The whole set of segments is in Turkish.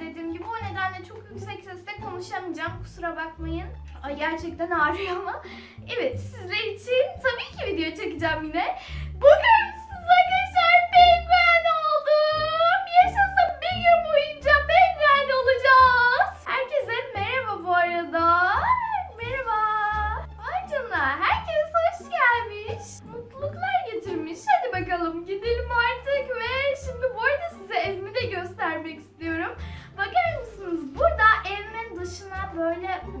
dediğim gibi. O nedenle çok yüksek sesle konuşamayacağım. Kusura bakmayın. Ay gerçekten ağrıyor ama. Evet sizler için tabii ki video çekeceğim yine. Bakar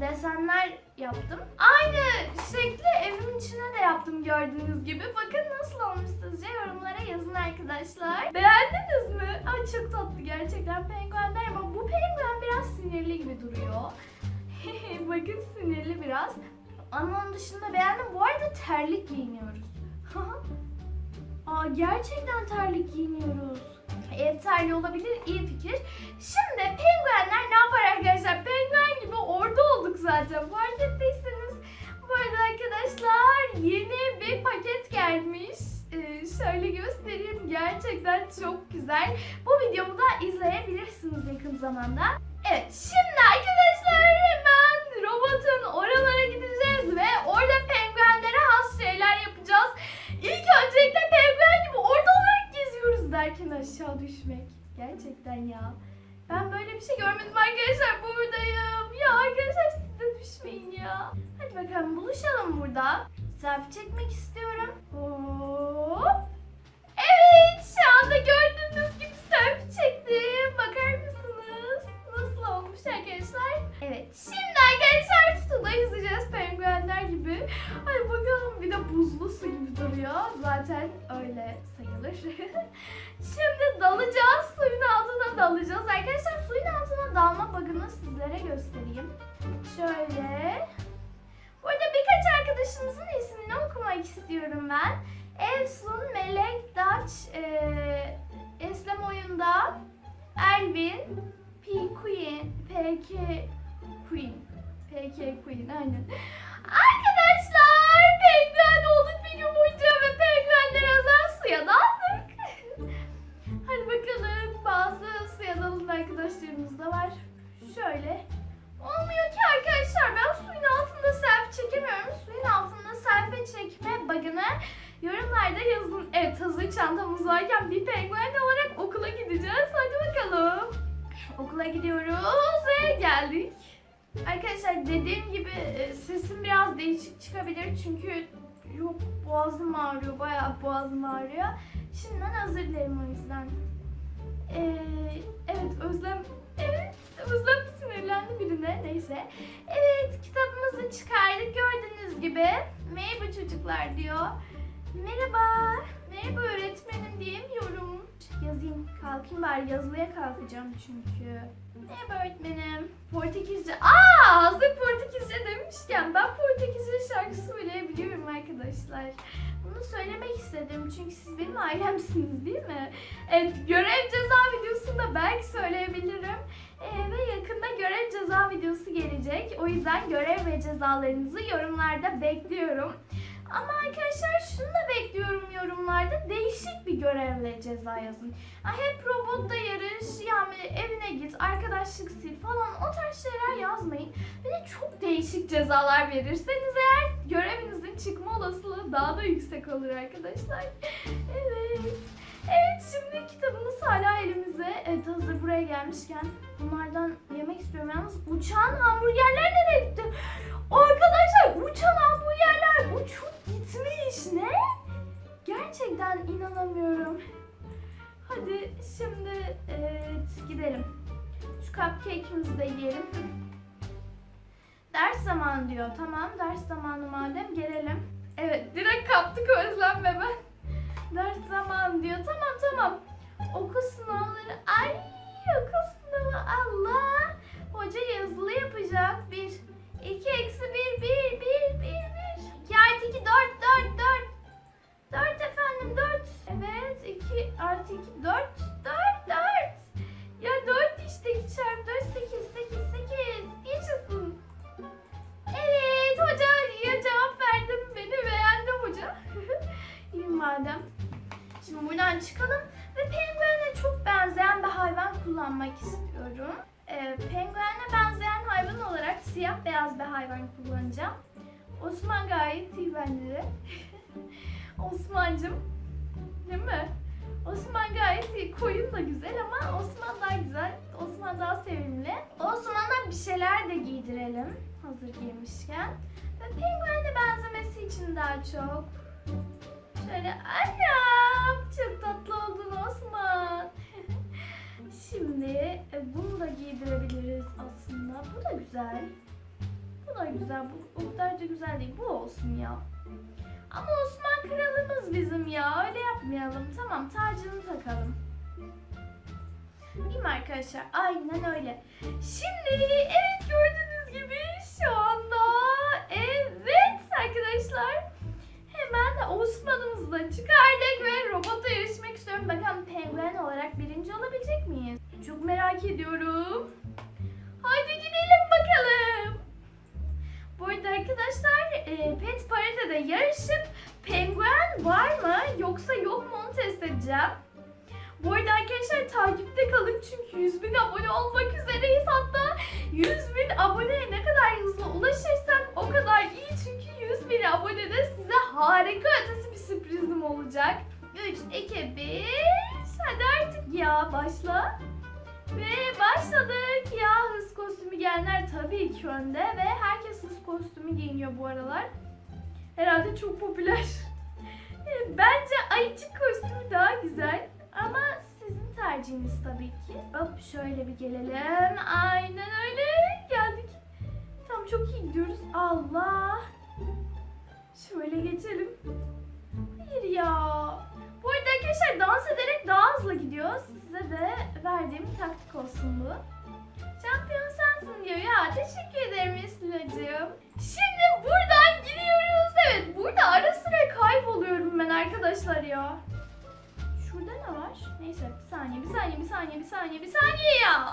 desenler yaptım. Aynı şekli evimin içine de yaptım gördüğünüz gibi. Bakın nasıl olmuş sizce yorumlara yazın arkadaşlar. Beğendiniz mi? Ay çok tatlı gerçekten penguenler ama bu penguen biraz sinirli gibi duruyor. Bakın sinirli biraz. Ama onun dışında beğendim. Bu arada terlik giyiniyoruz. Aa gerçekten terlik giyiniyoruz. Ev olabilir iyi fikir. Şimdi penguenler ne yapar arkadaşlar? Penguen gibi orada olduk zaten. Fark ettiyseniz bu arada arkadaşlar yeni bir paket gelmiş. Ee, şöyle göstereyim. Gerçekten çok güzel. Bu videomu da izleyebilirsiniz yakın zamanda. Evet şimdi arkadaşlar aşağı düşmek. Gerçekten ya. Ben böyle bir şey görmedim arkadaşlar buradayım. Ya arkadaşlar siz de düşmeyin ya. Hadi bakalım buluşalım burada. Selfie çekmek istiyorum. Hop. Evet şu anda gördüğünüz gibi selfie çektim. Bakar mısınız? Nasıl olmuş arkadaşlar? Evet şimdi arkadaşlar suda yüzeceğiz penguenler gibi. Hadi bakalım bir de buzlu su gibi duruyor. Zaten öyle sayılır. şimdi altına dalacağız. Arkadaşlar suyun altına dalma bug'ını sizlere göstereyim. Şöyle. Burada birkaç arkadaşımızın ismini okumak istiyorum ben. Evsun, Melek, Daç, eee Eslem Oyunda, Elvin, P Queen, PK Queen. PK Queen aynen. Arkadaşlar penguen olduk bir gün boyunca ve penguenler özel suya daldık. Çıkabilir çünkü yok boğazım ağrıyor bayağı boğazım ağrıyor. Şimdiden özür dilerim o yüzden. Ee, evet Özlem evet Özlem sinirlendi birine neyse. Evet kitabımızı çıkardık gördüğünüz gibi. Merhaba çocuklar diyor. Merhaba. Merhaba öğretmenim diyemiyorum. Yazayım kalkayım bari yazılıya kalkacağım çünkü. Merhaba öğretmenim. Portekizce. Aa hazır Portekizce demişken ben Portekizce şarkı söyleyebiliyorum arkadaşlar. Bunu söylemek istedim çünkü siz benim ailemsiniz değil mi? Evet görev ceza videosunda belki söyleyebilirim. Ee, ve yakında görev ceza videosu gelecek. O yüzden görev ve cezalarınızı yorumlarda bekliyorum. Ama arkadaşlar şunu da bekliyorum yorumlarda. Değişik bir görevle ceza yazın. Ha, hep robotla yarış, yani evine git, arkadaşlık sil falan o tarz şeyler yazmayın. Bir de çok değişik cezalar verirseniz eğer görevinizin çıkma olasılığı daha da yüksek olur arkadaşlar. Evet. Evet şimdi kitabımız hala elimizde. Evet hazır buraya gelmişken bunlardan yemek istiyorum. Yalnız uçan hamburgerler nereye gitti? Arkadaşlar uçan hamburgerler uçup gitmiş. Gerçekten inanamıyorum. Hadi şimdi evet, gidelim. Şu cupcake'imizi de yiyelim. Ders zamanı diyor. Tamam ders zamanı madem gelelim. Evet direkt kaptık Özlem ve ben. Ders zamanı diyor. Tamam tamam. Okul sınavları. Ay okul sınavı Allah. Hoca yazılı yapacak. Bir, iki eksi bir, bir, bir, bir, bir. Artı iki, dört. Dört efendim, dört. Evet, iki artı iki, dört, dört, dört. Ya dört işte, iki çarpı dört, sekiz, sekiz, sekiz. Yaşasın. Evet, hoca ya cevap verdim. Beni beğendi hoca. İyi madem. Şimdi buradan çıkalım ve penguene çok benzeyen bir hayvan kullanmak istiyorum. penguene benzeyen hayvan olarak siyah beyaz bir hayvan kullanacağım. Osman gayet iyi bence de. Osman'cım. Değil mi? Osman gayet iyi. Koyun da güzel ama Osman daha güzel. Osman daha sevimli. Osman'a bir şeyler de giydirelim. Hazır giymişken. Ve penguene benzemesi için daha çok. Şöyle annem çok tatlı oldun Osman. Şimdi e, bunu da giydirebiliriz aslında. Bu da güzel. Bu da güzel. Bu o kadar da güzel değil. Bu olsun ya. Ama Osman kralımız bizim ya. Öyle yapmayalım. Tamam tacını takalım. Değil mi arkadaşlar? Aynen öyle. Şimdi evet gördüğünüz gibi şu anda evet arkadaşlar hemen Osman'ımızı çıkardık ve robota yarışmak istiyorum. Bakalım penguen olarak birinci olabilecek miyiz? Çok merak ediyorum. Hadi gidelim bakalım. Bu arada arkadaşlar e, Pet Parade'de yarışıp penguen var mı yoksa yok mu onu test edeceğim. Bu arada arkadaşlar takipte kalın çünkü 100 bin abone olmak üzereyiz hatta 100 bin aboneye ne kadar hızlı ulaşırsak o kadar iyi çünkü 100 bin abonede size harika ötesi bir sürprizim olacak. 3, 2, 1 hadi artık ya başla. Ve başladık ya hız kostümü giyenler tabii ki önde ve herkes hız kostümü giyiniyor bu aralar. Herhalde çok popüler. Bence ayıcık kostümü daha güzel ama sizin tercihiniz tabii ki. Hop şöyle bir gelelim. Aynen öyle geldik. Tamam çok iyi gidiyoruz. Allah. Saniye bir saniye ya.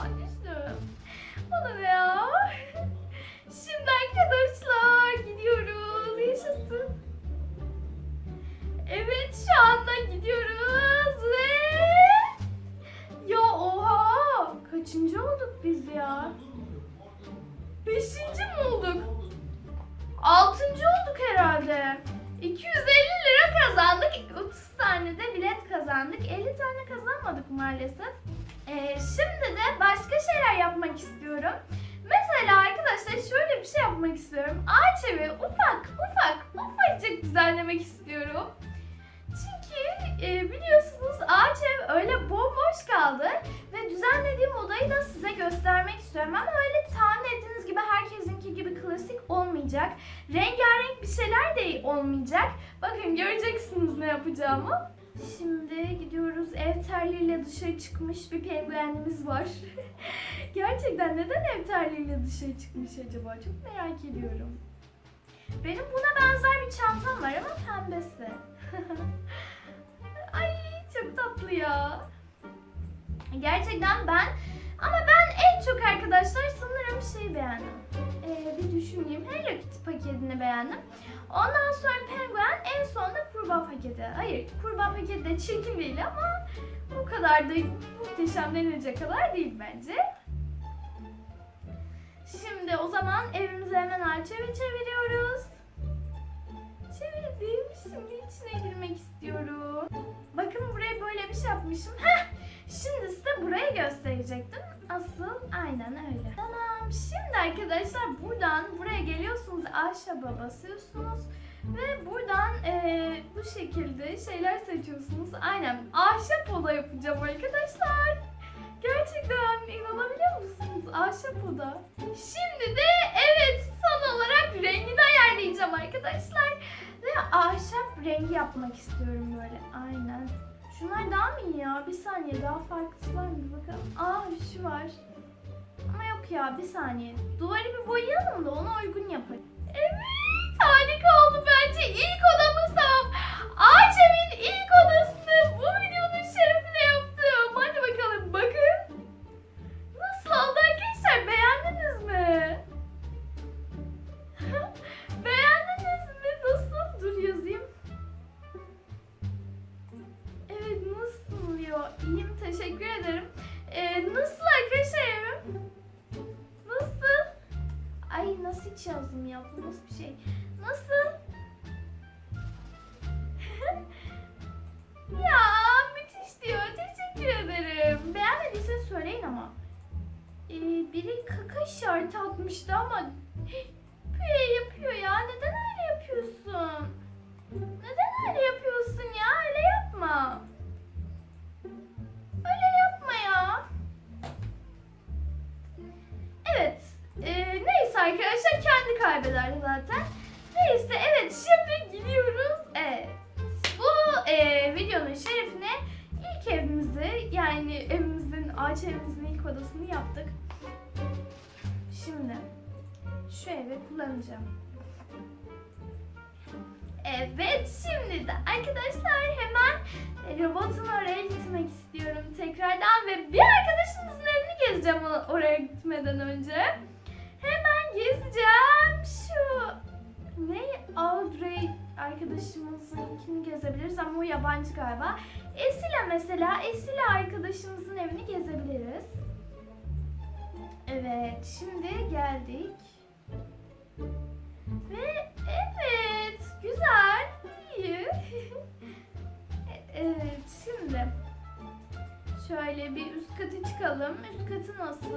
İstiyorum. Ağaç evi ufak ufak ufacık düzenlemek istiyorum. Çünkü e, biliyorsunuz ağaç ev öyle bomboş kaldı ve düzenlediğim odayı da size göstermek istiyorum. Ama öyle tahmin ettiğiniz gibi herkesinki gibi klasik olmayacak. Rengarenk bir şeyler de olmayacak. Bakın göreceksiniz ne yapacağımı. Şimdi gidiyoruz. Ev terliğiyle dışarı çıkmış bir penguenimiz var. Gerçekten neden ev terliğiyle dışarı çıkmış acaba? Çok merak ediyorum. Benim buna benzer bir çantam var ama pembesi. Ay çok tatlı ya. Gerçekten ben ama ben en çok arkadaşlar sanırım şey beğendim. Ee, bir düşüneyim. Hello Kitty paketini beğendim. Ondan sonra penguen en sonunda kurbağa paketi. Hayır kurbağa paketi de çirkin değil ama o kadar da muhteşem denilecek kadar değil bence. Şimdi o zaman evimizi hemen arçeve çeviriyoruz. Çevirdim. Şimdi içine girmek istiyorum. Bakın buraya böyle bir şey yapmışım. Heh, şimdi size burayı gösterecektim. Asıl aynen öyle. Tamam. Şimdi arkadaşlar buradan buraya geliyorsunuz. Ahşaba basıyorsunuz. Ve buradan eee, bu şekilde şeyler seçiyorsunuz. Aynen. Ahşap oda yapacağım arkadaşlar. Gerçekten inanabiliyor musunuz? Ahşap oda. Şimdi de evet son olarak rengini ayarlayacağım arkadaşlar. Ve ahşap rengi yapmak istiyorum böyle. Aynen. Şunlar daha mı iyi ya? Bir saniye daha farklısı var mı? Bakalım. Aa şu var. Ama yok ya bir saniye. Duvarı bir boyayalım da ona uygun yapalım. Evet harika oldu bence. İlk odamız tamam. Ağaç ilk odasını Biri kaka işareti atmıştı ama Püye yapıyor ya. Neden öyle yapıyorsun? Neden öyle yapıyorsun ya? Öyle yapma. Öyle yapma ya. Evet. Ee, neyse arkadaşlar kendi kaybeder zaten. Neyse evet şimdi gidiyoruz. Evet. Bu e, videonun şerefine ilk evimizi yani evimizin ağaç evimizin ilk odasını yaptık. Şimdi şu evi kullanacağım. Evet şimdi de arkadaşlar hemen robotun oraya gitmek istiyorum tekrardan ve bir arkadaşımızın evini gezeceğim oraya gitmeden önce. Hemen gezeceğim şu ne Audrey arkadaşımızınkini gezebiliriz ama o yabancı galiba. Esila mesela Esila arkadaşımızın evini gezebiliriz. Evet şimdi geldik. Ve evet güzel iyi. evet şimdi şöyle bir üst katı çıkalım. Üst katı nasıl?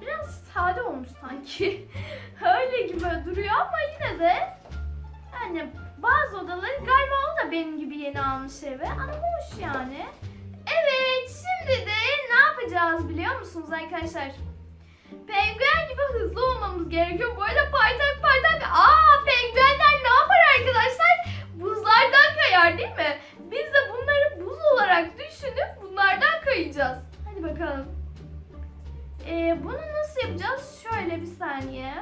Biraz sade olmuş sanki. Öyle gibi duruyor ama yine de yani bazı odaları galiba o da benim gibi yeni almış eve ama hoş yani. Evet şimdi de ne yapacağız biliyor musunuz arkadaşlar? Penguen gibi hızlı olmamız gerekiyor. Böyle paytak paytak. Aa penguenler ne yapar arkadaşlar? Buzlardan kayar değil mi? Biz de bunları buz olarak düşünüp bunlardan kayacağız. Hadi bakalım. Ee, bunu nasıl yapacağız? Şöyle bir saniye.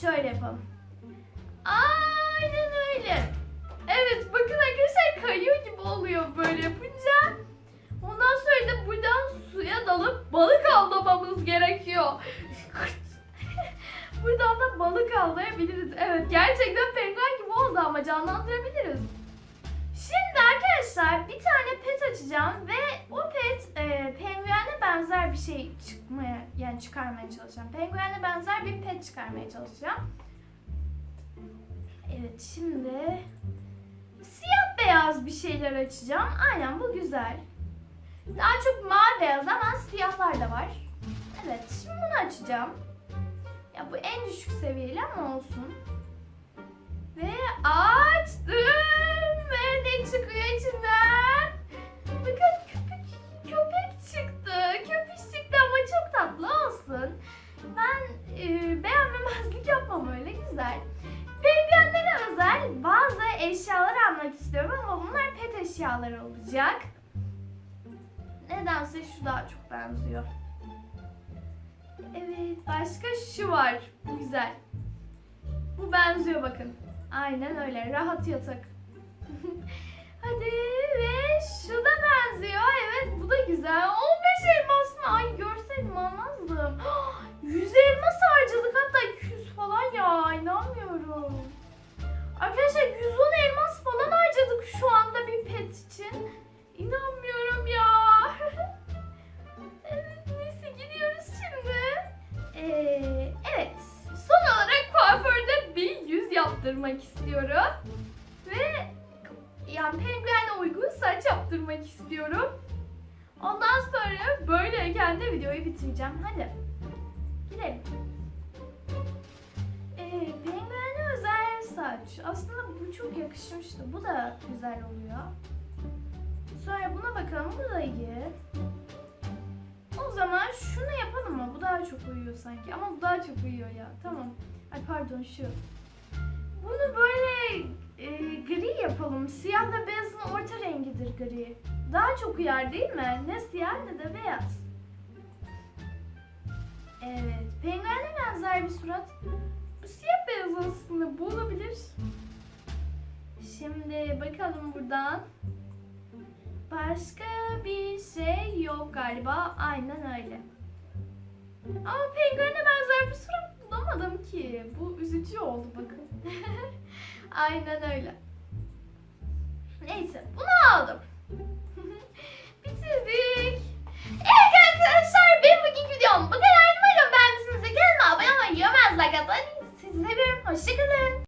Şöyle yapalım. Aynen öyle. Evet bakın arkadaşlar kayıyor gibi oluyor böyle yapınca. Dalıp balık avlamamız gerekiyor. buradan da balık avlayabiliriz. Evet gerçekten penguen gibi oldu ama canlandırabiliriz. Şimdi arkadaşlar bir tane pet açacağım ve o pet e, penguene benzer bir şey çıkmaya yani çıkarmaya çalışacağım. Penguene benzer bir pet çıkarmaya çalışacağım. Evet şimdi siyah beyaz bir şeyler açacağım. Aynen bu güzel. Daha çok mavi beyaz ama siyahlar da var. Evet şimdi bunu açacağım. Ya bu en düşük seviyeli ama olsun. Ve açtım. Ve ne çıkıyor içinden? Bakın köpek, köpek çıktı. Köpek çıktı ama çok tatlı olsun. Ben e, beğenmemezlik yapmam öyle güzel. Penguenlere özel bazı eşyalar almak istiyorum ama bunlar pet eşyaları olacak. Nedense şu daha çok benziyor. Evet, başka şu var. Bu güzel. Bu benziyor bakın. Aynen öyle. Rahat yatak. Hadi ve şu da benziyor. Evet bu da güzel. 15 elmas mı? Ay görseydim almazdım. 100 elmas harcadık hatta 200 falan ya. İnanmıyorum. Arkadaşlar 110 elmas falan yakışmıştı. Bu da güzel oluyor. Sonra buna bakalım. Bu da iyi. O zaman şunu yapalım mı? Bu daha çok uyuyor sanki. Ama bu daha çok uyuyor ya. Tamam. Ay pardon şu. Bunu böyle e, gri yapalım. Siyahla beyazın orta rengidir gri. Daha çok uyar değil mi? Ne siyah ne de beyaz. Evet. Penguene benzer bir surat. Bu siyah beyaz aslında. Bu olabilir. Şimdi bakalım buradan. Başka bir şey yok galiba. Aynen öyle. Ama penguene benzer bir surat bulamadım ki. Bu üzücü oldu bakın. Aynen öyle. Neyse bunu aldım. Bitirdik. Evet arkadaşlar benim bugünkü videom bu kadar. Umarım beğenmişsinizdir. Kanalıma abone olmayı, yorum yazmayı, like atmayı. Sizi seviyorum. Hoşçakalın.